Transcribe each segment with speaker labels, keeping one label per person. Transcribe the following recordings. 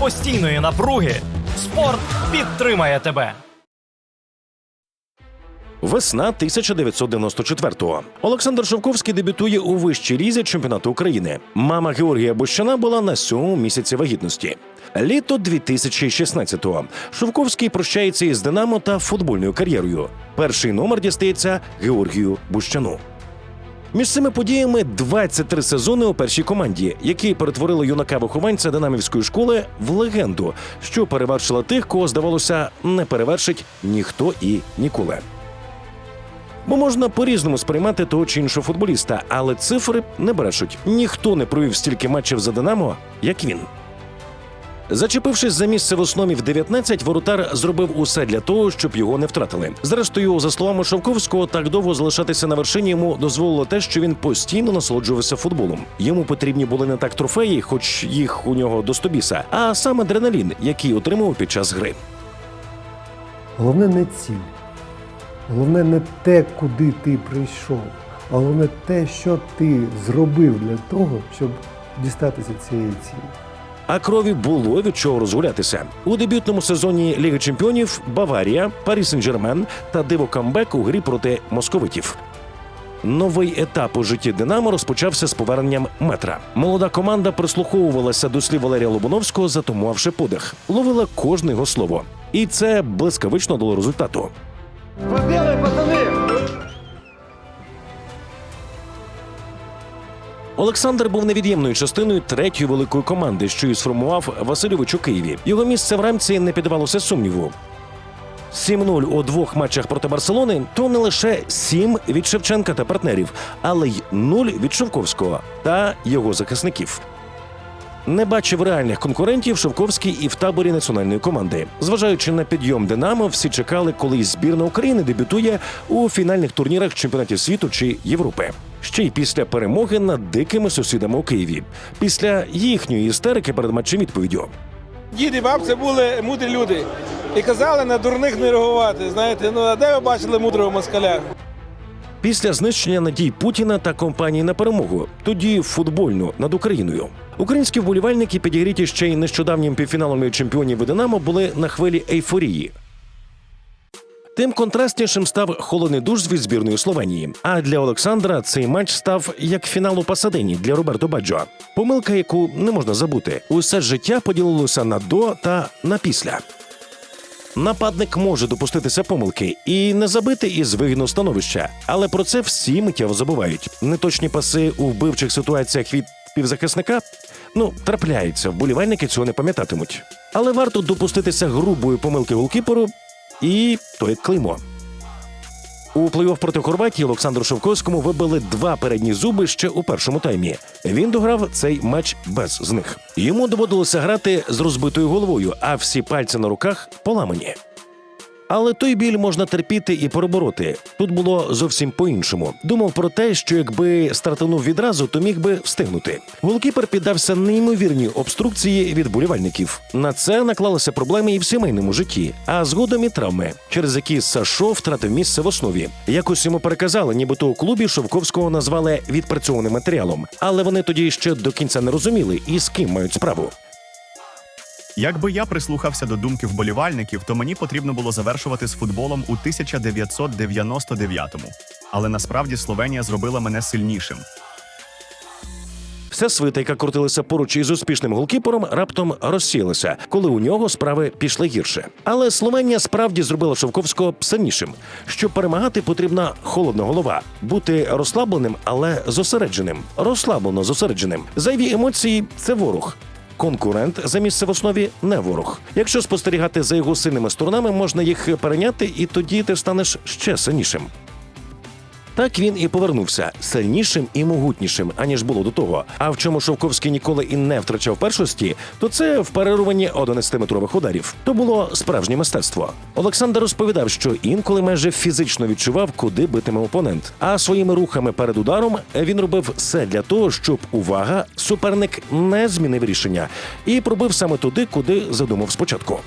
Speaker 1: постійної напруги спорт підтримає тебе.
Speaker 2: Весна 1994-го. Олександр Шовковський дебютує у вищій лізі чемпіонату України. Мама Георгія Бущана була на сьомому місяці вагітності. Літо 2016-го. Шовковський прощається із Динамо та футбольною кар'єрою. Перший номер дістається Георгію Бущану. Між цими подіями 23 сезони у першій команді, які перетворили юнака вихованця динамівської школи в легенду, що перевершила тих, кого здавалося, не перевершить ніхто і ніколи. Бо можна по-різному сприймати того чи іншого футболіста, але цифри не брешуть. Ніхто не провів стільки матчів за Динамо, як він. Зачепившись за місце в основі в 19, воротар зробив усе для того, щоб його не втратили. Зрештою, за словами Шовковського, так довго залишатися на вершині йому дозволило те, що він постійно насолоджувався футболом. Йому потрібні були не так трофеї, хоч їх у нього до стобіса, а сам адреналін, який отримав під час гри.
Speaker 3: Головне не ціль. Головне не те, куди ти прийшов, а головне те, що ти зробив для того, щоб дістатися цієї цілі.
Speaker 2: А крові було від чого розгулятися у дебютному сезоні Ліги Чемпіонів Баварія, Парі Сен-Жермен та диво камбек у грі проти московитів. Новий етап у житті Динамо розпочався з поверненням метра. Молода команда прислуховувалася до слів Валерія Лобановського, затумувавши подих, ловила кожне його слово, і це блискавично дало результату. Олександр був невід'ємною частиною третьої великої команди, що і сформував Васильович у Києві. Його місце в рамці не піддавалося сумніву. 7-0 у двох матчах проти Барселони то не лише 7 від Шевченка та партнерів, але й 0 від Шовковського та його захисників. Не бачив реальних конкурентів Шовковський і в таборі національної команди. Зважаючи на підйом Динамо, всі чекали, коли збірна України дебютує у фінальних турнірах чемпіонатів світу чи Європи. Ще й після перемоги над дикими сусідами у Києві, після їхньої істерики перед матчем відповіддю.
Speaker 4: Дід і бабця були мудрі люди і казали на дурних не реагувати. Знаєте, ну а де ви бачили мудрого москаля?
Speaker 2: Після знищення надій Путіна та компанії на перемогу, тоді футбольну над Україною. Українські вболівальники, підігріті ще й нещодавнім півфіналом чемпіонів Динамо, були на хвилі ейфорії. Тим контрастнішим став холодний душ від збірної Словенії. А для Олександра цей матч став як фінал у Пасадині для Роберто Баджо. Помилка, яку не можна забути. Усе життя поділилося на до та на після. Нападник може допуститися помилки і не забити із вигідного становища, але про це всі миттєво забувають. Неточні паси у вбивчих ситуаціях від півзахисника ну трапляються, вболівальники цього не пам'ятатимуть. Але варто допуститися грубої помилки голкіперу, і то як клеймо. У плей-офф проти Хорватії Олександру Шовковському вибили два передні зуби ще у першому таймі. Він дограв цей матч без з них. Йому доводилося грати з розбитою головою, а всі пальці на руках поламані. Але той біль можна терпіти і перебороти. Тут було зовсім по-іншому. Думав про те, що якби стартанув відразу, то міг би встигнути. Голкіпер піддався неймовірній обструкції від болівальників. На це наклалися проблеми і в сімейному житті, а згодом і травми, через які Сашо втратив місце в основі. Якось йому переказали, нібито у клубі Шовковського назвали відпрацьованим матеріалом, але вони тоді ще до кінця не розуміли, і з ким мають справу.
Speaker 5: Якби я прислухався до думки вболівальників, то мені потрібно було завершувати з футболом у 1999-му. Але насправді Словенія зробила мене сильнішим.
Speaker 2: Вся свита, яка крутилася поруч із успішним голкіпером, раптом розсіялася, коли у нього справи пішли гірше. Але Словенія справді зробила Шовковського сильнішим. Щоб перемагати, потрібна холодна голова, бути розслабленим, але зосередженим. Розслаблено зосередженим. Зайві емоції це ворог. Конкурент за місце в основі не ворог. Якщо спостерігати за його сильними сторонами, можна їх перейняти, і тоді ти станеш ще сильнішим. Так він і повернувся сильнішим і могутнішим, аніж було до того. А в чому Шовковський ніколи і не втрачав першості, то це в перерванні 11-метрових ударів. То було справжнє мистецтво. Олександр розповідав, що інколи майже фізично відчував, куди битиме опонент. А своїми рухами перед ударом він робив все для того, щоб увага, суперник не змінив рішення і пробив саме туди, куди задумав спочатку.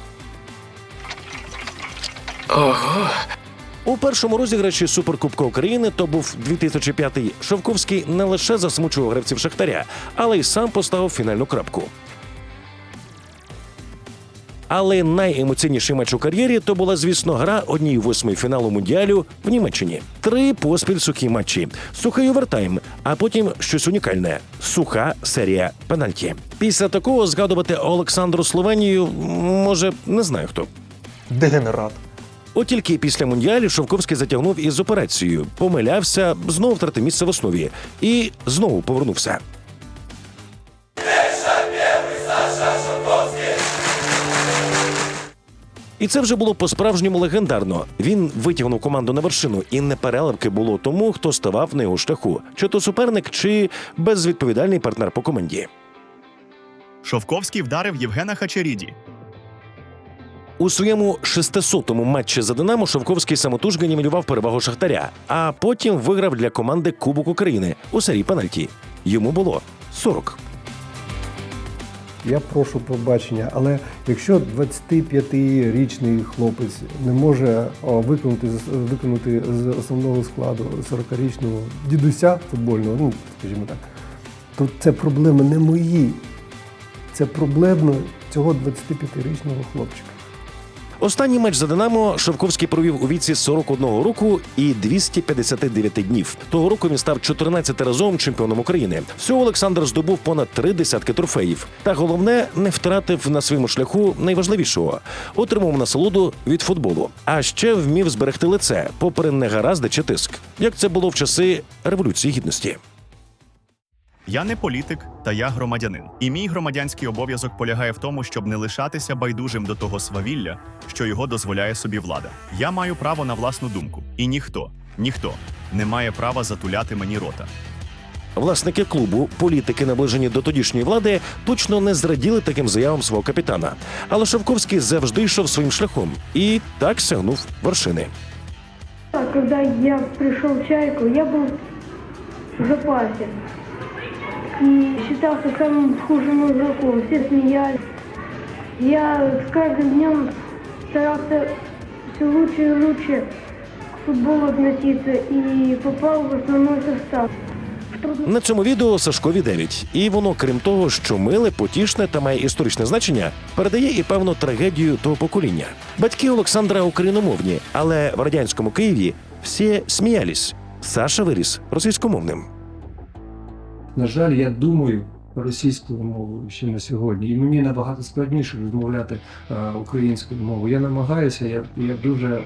Speaker 2: У першому розіграші Суперкубка України, то був 2005 Шовковський не лише засмучував гравців Шахтаря, але й сам поставив фінальну крапку. Але найемоційніший матч у кар'єрі то була, звісно, гра одній восьмої фіналу мундіалю в Німеччині. Три поспіль сухі матчі, сухий овертайм, а потім щось унікальне суха серія пенальті. Після такого згадувати Олександру Словенію може не знаю хто.
Speaker 3: Дегенерат.
Speaker 2: От тільки після мундіалю Шовковський затягнув із операцією, помилявся, знову втратив місце в основі і знову повернувся. І це вже було по-справжньому легендарно. Він витягнув команду на вершину, і непереливки було тому, хто ставав на його шляху, чи то суперник, чи безвідповідальний партнер по команді.
Speaker 5: Шовковський вдарив Євгена Хачеріді.
Speaker 2: У своєму 600-му матчі за Динамо Шовковський самотужки нівелював перевагу Шахтаря, а потім виграв для команди Кубок України у серії пенальті. Йому було 40.
Speaker 3: Я прошу пробачення, але якщо 25-річний хлопець не може виконати, виконати з основного складу 40-річного дідуся футбольного, ну скажімо так, то це проблеми не мої. Це проблеми цього 25-річного хлопчика.
Speaker 2: Останній матч за Динамо Шовковський провів у віці 41 року і 259 днів. Того року він став 14-разовим чемпіоном України. Всього Олександр здобув понад три десятки трофеїв. Та головне, не втратив на своєму шляху найважливішого отримав насолоду від футболу. А ще вмів зберегти лице, попри негаразди чи тиск, як це було в часи революції гідності.
Speaker 5: Я не політик, та я громадянин. І мій громадянський обов'язок полягає в тому, щоб не лишатися байдужим до того свавілля, що його дозволяє собі влада. Я маю право на власну думку, і ніхто, ніхто не має права затуляти мені рота.
Speaker 2: Власники клубу, політики, наближені до тодішньої влади, точно не зраділи таким заявам свого капітана. Але Шовковський завжди йшов своїм шляхом і так сягнув вершини.
Speaker 6: Когда я пришел в «Чайку», я был в запасе. И считался самым худшим игроком. Все смеялись. Я с каждым днем старался все лучше и лучше к футболу относиться и попал в основной состав.
Speaker 2: На цьому відео Сашкові 9. І воно, крім того, що миле, потішне та має історичне значення, передає і певну трагедію того покоління. Батьки Олександра україномовні, але в радянському Києві всі сміялись. Саша виріс російськомовним.
Speaker 3: На жаль, я думаю російською мовою ще на сьогодні, і мені набагато складніше розмовляти е, українською мовою. Я намагаюся, я, я дуже е,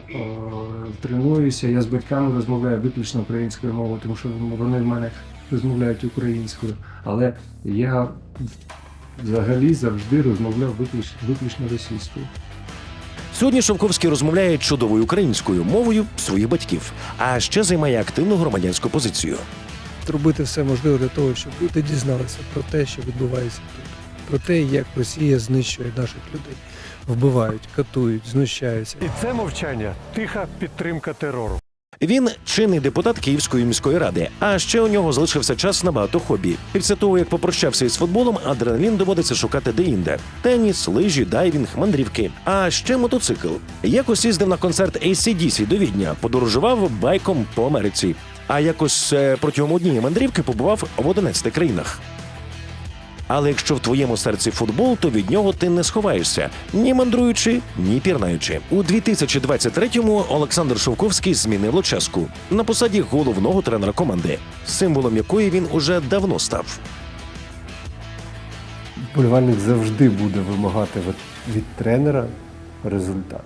Speaker 3: тренуюся. Я з батьками розмовляю виключно українською мовою, тому що вони в мене розмовляють українською. Але я взагалі завжди розмовляв виключно, виключно російською.
Speaker 2: Сьогодні Шовковський розмовляє чудовою українською мовою своїх батьків, а ще займає активну громадянську позицію.
Speaker 7: Робити все можливе для того, щоб люди дізналися про те, що відбувається тут, про те, як Росія знищує наших людей, вбивають, катують, знущаються.
Speaker 8: І це мовчання тиха підтримка терору.
Speaker 2: Він чинний депутат Київської міської ради. А ще у нього залишився час на багато хобі. Після того, як попрощався із футболом, адреналін доводиться шукати де-інде: теніс, лижі, дайвінг, мандрівки. А ще мотоцикл. Якось їздив на концерт ACDC до Відня, подорожував байком по Америці. А якось е, протягом однієї мандрівки побував в 11 країнах. Але якщо в твоєму серці футбол, то від нього ти не сховаєшся ні мандруючи, ні пірнаючи. У 2023-му Олександр Шовковський змінив Луческу на посаді головного тренера команди, символом якої він уже давно став.
Speaker 3: Болівальник завжди буде вимагати від, від тренера результат.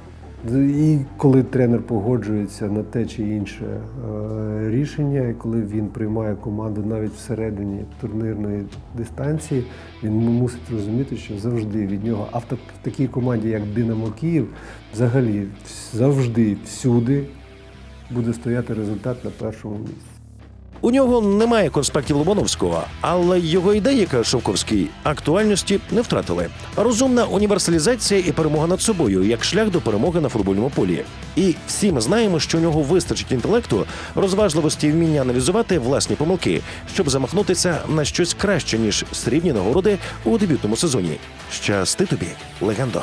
Speaker 3: І коли тренер погоджується на те чи інше е, рішення, і коли він приймає команду навіть всередині турнірної дистанції, він мусить розуміти, що завжди від нього, а в такій команді, як Динамо Київ, взагалі завжди всюди буде стояти результат на першому місці.
Speaker 2: У нього немає конспектів Лобановського, але його ідеї, каже Шовковський, актуальності не втратили. Розумна універсалізація і перемога над собою як шлях до перемоги на футбольному полі. І всі ми знаємо, що у нього вистачить інтелекту, розважливості і вміння аналізувати власні помилки, щоб замахнутися на щось краще ніж срібні нагороди у дебютному сезоні. Щасти тобі, легендо!